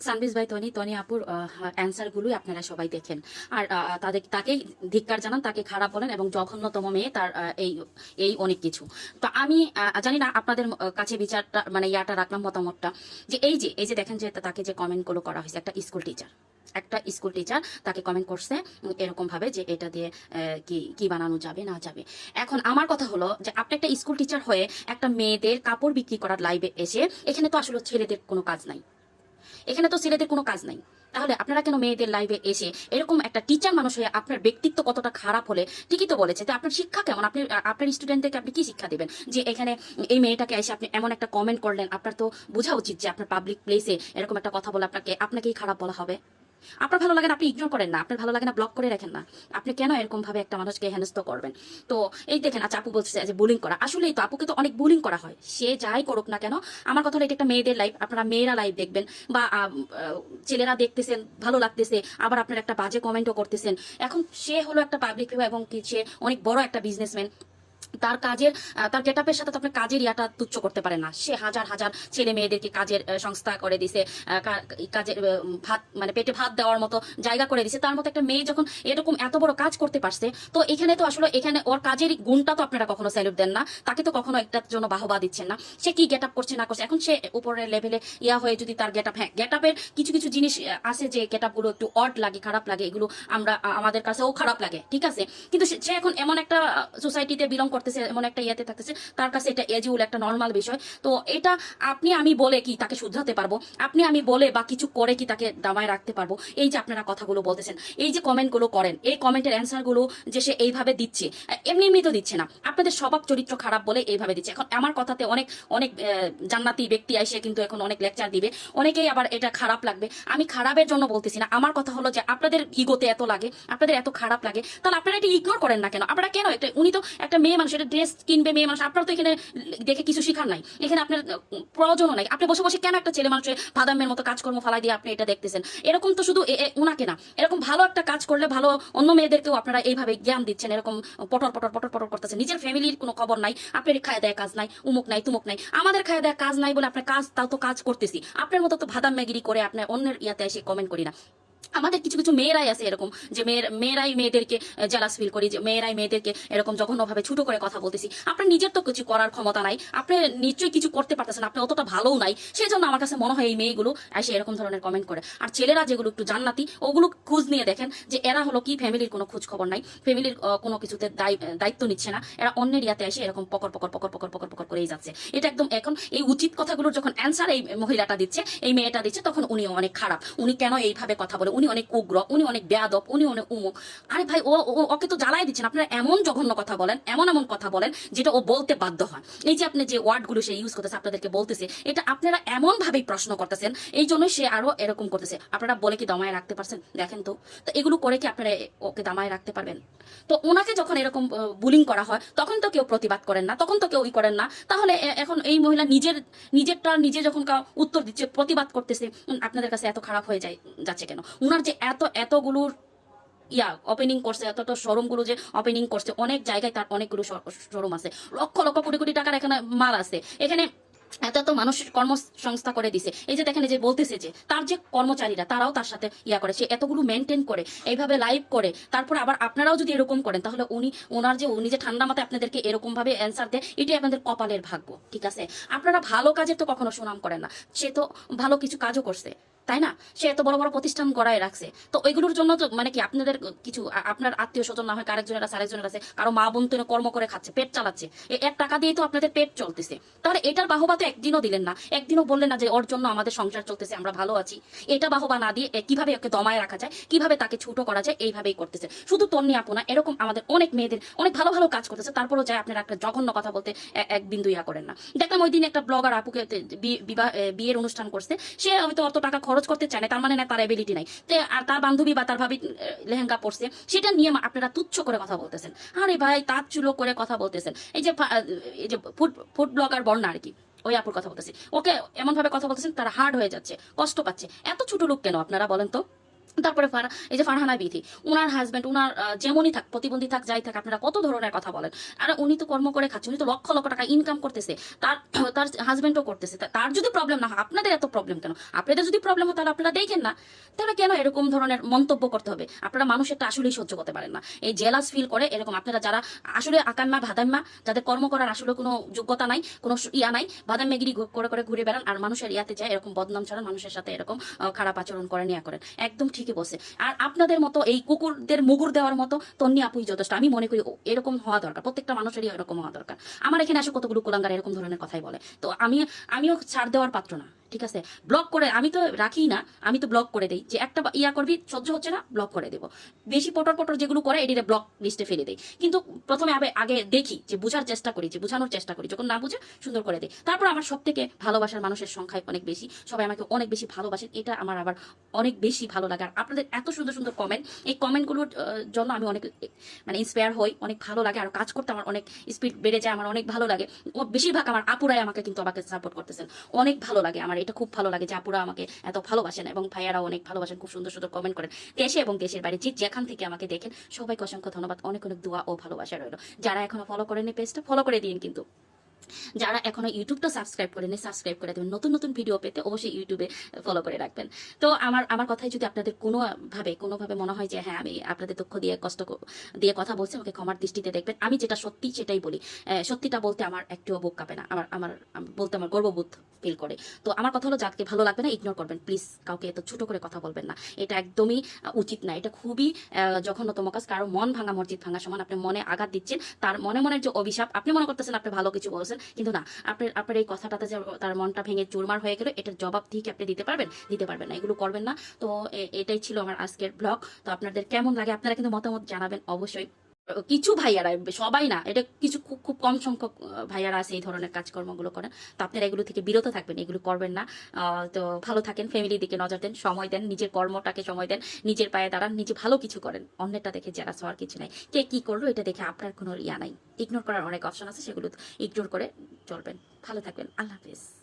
সানবিজ ভাই তনি তনি আপুর অ্যান্সারগুলোই আপনারা সবাই দেখেন। আর তাদের তাকেই ধিক্কার জানান তাকে খারাপ বলেন এবং জঘন্যতম মেয়ে তার এই এই অনেক কিছু। তো আমি জানি না আপনাদের কাছে বিচারটা মানে ইয়াটা রাখলাম মতামতটা। যে এই যে এই যে দেখেন যে তাকে যে কমেন্টগুলো করা হয়েছে একটা স্কুল টিচার একটা স্কুল টিচার তাকে কমেন্ট করছে উম, এরকম ভাবে যে এটা দিয়ে কি কি বানানো যাবে না যাবে। এখন আমার কথা হলো যে আপনি একটা স্কুল টিচার হয়ে একটা মেয়েদের কাপড় বিক্রি করার লাইভে এসে এখানে তো আসলে ছেলেদের কোনো কাজ নাই। এখানে তো ছেলেদের কোনো কাজ নাই। তাহলে আপনারা কেন মেয়েদের লাইভে এসে এরকম একটা টিচার মানুষ হয়ে আপনার ব্যক্তিত্ব কতটা খারাপ হলে, ঠিকই তো বলেছে, তো আপনার শিক্ষা কেমন? আপনি আপনার স্টুডেন্টদেরকে আপনি কি শিক্ষা দেবেন? যে এখানে এই মেয়েটাকে এসে আপনি এমন একটা কমেন্ট করলেন, আপনার তো বোঝা উচিত যে আপনার পাবলিক প্লেসে এরকম একটা কথা বলে আপনাকে, আপনাকেই খারাপ বলা হবে। আপনার ভালো লাগে না, আপনি ইগনোর করেন না। আপনার ভালো লাগে না ব্লক করে রাখেন না। আপনি কেন এরকম ভাবে একটা মানুষকে হেনস্থ করবেন? তো এই দেখেন আচ্ছা আপু বলছে যে বুলিং করা। আসলেই তো আপুকে তো অনেক বুলিং করা হয়। সে যাই করুক না কেন, আমার কথা হলো এটা একটা মেয়েদের লাইফ আপনারা মেয়েরা লাইফ দেখবেন বা ছেলেরা দেখতেছেন, ভালো লাগতেছে, আবার আপনার একটা বাজে কমেন্টও করতেছেন। এখন সে হলো একটা পাবলিক এবং কি সে অনেক বড় একটা বিজনেসম্যান তার কাজের তার গেটাপের সাথে তো আপনি কাজের ইয়াটা তুচ্ছ করতে পারে না। সে হাজার হাজার ছেলে মেয়েদেরকে কাজের সংস্থা করে দিছে কাজের ভাত মানে পেটে ভাত দেওয়ার মতো জায়গা করে দিছে। তার মতো একটা মেয়ে যখন এরকম এত বড় কাজ করতে পারছে, তো এখানে তো আসলে এখানে ওর কাজের গুণটা তো আপনারা কখনো স্যালুট দেন না। তাকে তো কখনো একটার জন্য বাহবা দিচ্ছেন না। সে কি গেট আপ করছে, না করছে? এখন সে উপরের লেভেলে ইয়া হয়ে যদি তার গেট আপ হ্যাঁ গেট আপের কিছু কিছু জিনিস আছে যে গেটগুলো একটু অড লাগে, খারাপ লাগে, এগুলো আমরা আমাদের কাছেও খারাপ লাগে, ঠিক আছে? কিন্তু সে এখন এমন একটা সোসাইটিতে বিলং করতেছে, এমন একটা ইয়েতে থাকতেছে। তার কাছে এটা এজিউল একটা নর্মাল বিষয়। তো এটা আপনি আমি বলে কি তাকে শুধরাতে পারব? আপনি আমি বলে বা কিছু করে কি তাকে দামায় রাখতে পারব? এই যে আপনারা কথাগুলো বলতেছেন, এই যে কমেন্টগুলো করেন, এই কমেন্টের অ্যান্সারগুলো যে সে এইভাবে দিচ্ছে, এমনি এমনি তো দিচ্ছে না। আপনাদের স্বভাব চরিত্র খারাপ বলে এইভাবে দিচ্ছে। এখন আমার কথাতে অনেক অনেক জান্নাতি ব্যক্তি এসে কিন্তু এখন অনেক লেকচার দিবে। অনেকেই আবার এটা খারাপ লাগবে। আমি খারাপের জন্য বলতেছি না। আমার কথা হলো যে আপনাদের ইগোতে এত লাগে, আপনাদের এত খারাপ লাগে, তাহলে আপনারা এটা ইগনোর করেন না কেন? আপনারা কেন? এটা উনি তো একটা মেয়ে মানুষ এটা ড্রেস কিনবে, মেয়ে মানুষ, আপনারা তো এখানে দেখে কিছু শিখার নাই। এখানে আপনার প্রয়োজনও নাই। আপনি বসে বসে কেন একটা ছেলে মানুষের ভাদামের মতো কাজকর্ম ফালাই দিয়ে আপনি এটা দেখতেছেন? এরকম তো শুধু এ- না। এরকম ভালো একটা কাজ করলে ভালো অন্য মেয়েদেরকেও আপনারা এইভাবে জ্ঞান দিচ্ছেন। এরকম পটর পটর পটর পটর করতেছেন। নিজের ফ্যামিলির কোনো খবর নাই। আপনার খায় দেয় কাজ নাই, উমুক নাই, তুমুক নাই। আমাদের খায় দেয় কাজ নাই বলে আপনার কাজ, তাও তো কাজ করতেছি। আপনার মতো তো ভাদাম ম্যাগিরি করে আপনার অন্যের ইয়াতে এসে কমেন্ট করি না। আমাদের কিছু কিছু মেয়েরাই আছে এরকম, যে মেয়ের, মেয়েরাই মেয়েদেরকে জেলাস ফিল করি, যে মেয়েরাই মেয়েদেরকে এরকম জঘন্যভাবে ছোট করে কথা বলতেছি। আপনার নিজের তো কিছু করার ক্ষমতা নাই, আপনি নিশ্চয়ই কিছু করতে পারতেছেন, আপনি অতটা ভালোও নাই। সেই জন্য আমার কাছে মনে হয় এই মেয়েগুলো এসে এরকম ধরনের কমেন্ট করে। আর ছেলেরা যেগুলো একটু জান্নাতি, ওগুলো খোঁজ নিয়ে দেখেন যে এরা হলো কি ফ্যামিলির কোনো খোঁজ খবর নাই ফ্যামিলির কোনো কিছুতে দায়িত্ব নিচ্ছে না, এরা অন্যের ইয়াতে এসে এরকম পকর পকর পকর পকর পকর পকর করেই যাচ্ছে। এটা একদম এখন এই উচিত কথাগুলোর যখন অ্যান্সার এই মহিলাটা দিচ্ছে, এই মেয়েটা দিচ্ছে, তখন উনি অনেক খারাপ। উনি কেন এইভাবে কথা বলে? উনি অনেক উগ্র, উনি অনেক বেয়াদব, উনি অনেক উমুক। আরে ভাই, ও ওকে তো জ্বালাই দিচ্ছেন। আপনারা এমন জঘন্য কথা বলেন, এমন এমন কথা বলেন, যেটা ও বলতে বাধ্য হয় এই যে আপনি যে ওয়ার্ডগুলো সে ইউজ করতেছে, আপনাদেরকে বলতেছে, এটা আপনারা এমন ভাবেই প্রশ্ন করতেছেন, এই জন্যই সে আরও এরকম করতেছে। আপনারা বলে কি দমায় রাখতে পারছেন? দেখেন তো। তো এগুলো করে কি আপনারা ওকে দামায় রাখতে পারবেন? তো ওনাকে যখন এরকম বুলিং করা হয়, তখন তো কেউ প্রতিবাদ করেন না, তখন তো কেউ ই করেন না। তাহলে এখন এই মহিলা নিজের, নিজেরটা নিজে যখন উত্তর দিচ্ছে, প্রতিবাদ করতেছে আপনাদের কাছে এত খারাপ হয়ে যায়, যাচ্ছে কেন? উনার যে এত, এতগুলোর ইয়া ওপেনিং করছে, এতটা শোরুমগুলো যে ওপেনিং করছে, অনেক জায়গায় তার অনেকগুলো শোরুম আছে। লক্ষ লক্ষ কোটি কোটি টাকার এখানে মাল আছে। এখানে এত এত মানুষের কর্মসংস্থা করে দিছে। এই যে দেখেন যে বলতেছে যে তার যে কর্মচারীরা, তারাও তার সাথে ইয়া করে, সে এতগুলো মেনটেন করে, এইভাবে লাইভ করে। তারপরে আবার আপনারাও যদি এরকম করেন, তাহলে উনি, ওনার যে, উনি যে ঠান্ডা মাথায় আপনাদেরকে এরকম ভাবে অ্যান্সার দেয়, এটাই আপনাদের কপালের ভাগ্য, ঠিক আছে? আপনারা ভালো কাজের তো কখনো সুনাম করেন না। সে তো ভালো কিছু কাজও করছে। তাই না? সে এত বড় বড় প্রতিষ্ঠান গড়ায় রাখছে। তো ওইগুলোর জন্য তো মানে কি আপনাদের কিছু আপনার আত্মীয় স্বজন না হয় আরেকজনের আছে আরেকজনের আছে, কারও মা বোন কর্ম করে খাচ্ছে, পেট চালাচ্ছে। এ- এক টাকা দিয়ে তো আপনাদের পেট চলতেছে। তাহলে এটার বাহবা তো একদিনও দিলেন না। একদিনও বললেন না যে ওর জন্য আমাদের সংসার চলতেছে, আমরা ভালো আছি। এটা বাহবা না দিয়ে কীভাবে ওকে দমায় রাখা যায়, কীভাবে তাকে ছোট করা যায়, এইভাবেই করতেছে। শুধু তন্নি আপনা এরকম আমাদের অনেক মেয়েদের অনেক ভালো ভালো কাজ করতেছে, তারপরও যায় আপনারা একটা জঘন্য কথা বলতে এক বিন্দু ইয়া করেন না। দেখলাম ওই দিন একটা ব্লগার আপুকে বিয়ের অনুষ্ঠান করছে, সে হয়তো অত টাকা খরচ করতে চায় না, তার মানে না তার এবিলিটি নাই। তো আর তার বান্ধবী বা তার ভাবি লেহেঙ্গা পরছে, সেটা নিয়ে আপনারা তুচ্ছ করে কথা বলতেছেন। আরে ভাই তার চুলো করে কথা বলতেছেন। এই যে এই যে ফুড ফুড ব্লগার বর্ণা আর কি, ওই আপুর কথা বলতেছি। ওকে এমন ভাবে কথা বলতেছেন, তারা হার্ড হয়ে যাচ্ছে, কষ্ট পাচ্ছে। এত ছোট লোক কেন আপনারা বলেন তো? তারপরে ফারা এই যে ফারহানা বিধি, উনার হাজবেন্ড উনার যেমনই থাক, প্রতিবন্ধী থাক, যাই থাক, আপনারা কত ধরনের কথা বলেন। আর উনি তো কর্ম করে খাচ্ছে, উনি তো লক্ষ লক্ষ টাকা ইনকাম করতেছে, তার তার হাজবেন্ডও করতেছে তার যদি প্রবলেম না হয়, আপনাদের এত প্রবলেম কেন? আপনাদের যদি প্রবলেম হয়, তাহলে আপনারা দেখেন না। তাহলে কেন এরকম ধরনের মন্তব্য করতে হবে? আপনারা মানুষেরটা আসলেই সহ্য করতে পারেন না। এই জেলাস ফিল করে এরকম আপনারা যারা আসলে আকান্মা ভাদাম্মা, যাদের কর্ম করার আসলে কোনো যোগ্যতা নাই, কোনো ইয়া নাই বাদাম্মেগিরি ঘু- করে করে ঘুরে বেড়ান, আর মানুষের ইয়াতে যায়, এরকম বদনাম ছাড়া মানুষের সাথে এরকম খারাপ আচরণ করে, নিয়ে করেন। একদম ঠিকই বসে আর আপনাদের মতো এই কুকুরদের মুগুর দেওয়ার মতো তন্নি আপুই যথেষ্ট। আমি মনে করি এরকম হওয়া দরকার। প্রত্যেকটা মানুষেরই এরকম হওয়া দরকার। আমার এখানে আসে কতগুলো কুলাঙ্গার এরকম ধরনের কথাই বলে। তো আমি, আমিও ছাড় দেওয়ার পাত্র না। ঠিক আছে? ব্লক করে, আমি তো রাখি না, আমি তো ব্লক করে দেই। যে একটা ইয়া করবি, সহ্য হচ্ছে না ব্লক করে দেবো। বেশি পটর পটর যেগুলো করে এটিতে ব্লক লিস্টে ফেলে দেই। কিন্তু প্রথমে আগে আগে দেখি, যে বোঝার চেষ্টা করি, যে বোঝানোর চেষ্টা করি, যখন না বুঝে, সুন্দর করে দিই। তারপর আমার সব থেকে ভালোবাসার মানুষের সংখ্যায় অনেক বেশি। সবাই আমাকে অনেক বেশি ভালোবাসেন, এটা আমার আবার অনেক বেশি ভালো লাগে। আর আপনাদের এত সুন্দর সুন্দর কমেন্ট এই কমেন্টগুলোর জন্য আমি অনেক মানে ইন্সপায়ার হই, অনেক ভালো লাগে। আর কাজ করতে আমার অনেক স্পিড বেড়ে যায়, আমার অনেক ভালো লাগে। বেশিরভাগ আমার আপুরাই আমাকে কিন্তু আমাকে সাপোর্ট করতেছেন। অনেক ভালো লাগে আমার এটা খুব ভালো লাগে যে আপুরা আমাকে এত ভালোবাসেন এবং ভাইয়ারাও অনেক ভালোবাসেন, খুব সুন্দর সুন্দর কমেন্ট করেন। দেশে এবং দেশের বাইরে যে যেখান থেকে আমাকে দেখেন, সবাইকে অসংখ্য ধন্যবাদ, অনেক অনেক দোয়া ও ভালোবাসা রইল। যারা এখনও ফলো করেনি পেজটা ফলো করে দিন কিন্তু। যারা এখনও ইউটিউবটা সাবস্ক্রাইব করেনি সাবস্ক্রাইব করে দেবেন। নতুন নতুন ভিডিও পেতে অবশ্যই ইউটিউবে ফলো করে রাখবেন। তো আমার আমার কথাই যদি আপনাদের কোনোভাবে কোনোভাবে মনে হয় যে হ্যাঁ আমি আপনাদের দুঃখ দিয়ে, কষ্ট দিয়ে কথা বলছি, আমাকে ক্ষমার দৃষ্টিতে দেখবেন। আমি যেটা সত্যি সেটাই বলি। সত্যিটা বলতে আমার একটুও বুক কাঁপে না। আমার আমার বলতে আমার গর্ববোধ ফিল করে। তো আমার কথা হলো, যাকে ভালো লাগবে না ইগনোর করবেন। প্লিজ কাউকে এত ছোট করে কথা বলবেন না। এটা একদমই উচিত না। এটা খুবই জঘন্যতম কাজ। কারও মন ভাঙা, মসজিদ ভাঙা সমান আপনি মনে আঘাত দিচ্ছেন। তার মনে মনের যে অভিশাপ, আপনি মনে করতেছেন আপনি ভালো কিছু বলছেন। কিন্তু না, আপনার আপনার এই কথাটাতে যে তার মনটা ভেঙে চুরমার হয়ে গেল, এটার জবাব ঠিক আপনি দিতে পারবেন? দিতে পারবেন না, এগুলো করবেন না। তো এটাই ছিল আমার আজকের ব্লগ তো আপনাদের কেমন লাগে, আপনারা কিন্তু মতামত জানাবেন অবশ্যই। কিছু ভাইয়ারা, সবাই না, এটা কিছু খুব খুব কম সংখ্যক ভাইয়ারা আছে এই ধরনের কাজকর্মগুলো করেন। তো আপনারা এগুলো থেকে বিরত থাকবেন, এগুলো করবেন না। তো ভালো থাকেন ফ্যামিলির দিকে নজর দেন, সময় দেন, নিজের কর্মটাকে সময় দেন, নিজের পায়ে দাঁড়ান, নিজে ভালো কিছু করেন। অন্যটা দেখে যারা হওয়ার কিছু নাই। কে কি করল, এটা দেখে আপনার কোনো ইয়া নাই। ইগনোর করার অনেক অপশন আছে, সেগুলো ইগনোর করে চলবেন। ভালো থাকবেন, আল্লাহ হাফিজ।